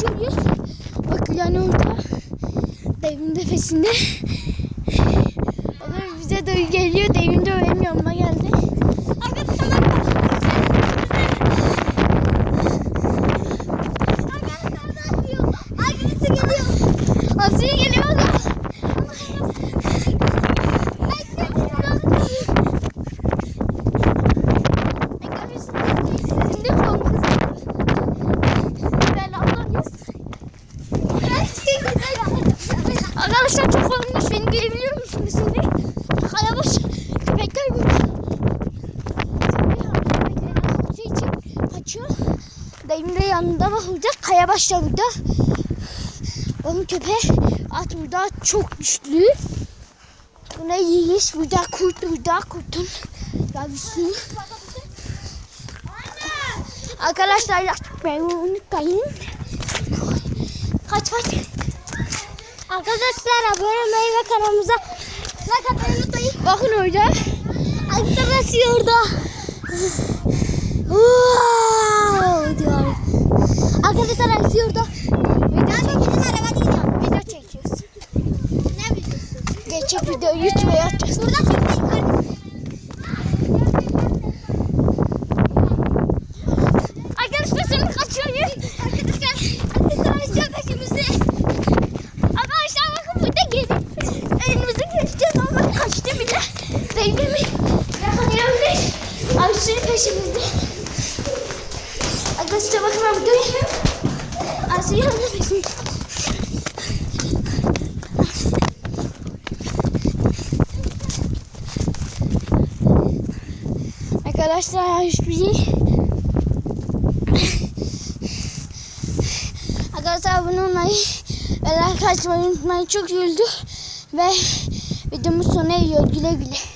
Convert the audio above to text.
çünkü bak yani orada devimin tepesinde. O da bize de geliyor devimde ölemiyorum. Görebiliyor musunuz şimdi? Kalabaş köpekler kaçıyor. Dayım da yanında bak burada. Kaya başla burada. Onun köpeği at burada çok güçlü. Buna yiyiş burada kurt burada kurtun yavrusu. Arkadaşlar yapmayı unutmayın. Kaç kaç. Arkadaşlar abone olmayı ve kanalımıza like atmayı unutmayın. Bakın orada. Arkadaşlar orada. Wow diyor. Arkadaşlar Ayşe orada. Video çekiyoruz. araba gidiyor. Video çekiyoruz. Ne biliyorsun? Gerçek video YouTube'a atacağız. Burada çekmeyin kardeşim. Arkadaşlar şimdi kaçıyor. Arkadaşlar. Arkadaşlar Ayşe peşimizde. Arkadaşlar bakın burada geri. Elimizi geçeceğiz ama kaçtı bile. Zeynep'i yakalayabilir. Ayşe'nin peşimizde. Arkadaşlar bakın ben buradayım. Ayşe'nin yanında peşimde. Arkadaşlar hiçbir şey. Arkadaşlar abone olmayı ve like açmayı unutmayın. Çok güldük ve videomuz sona eriyor. Güle güle.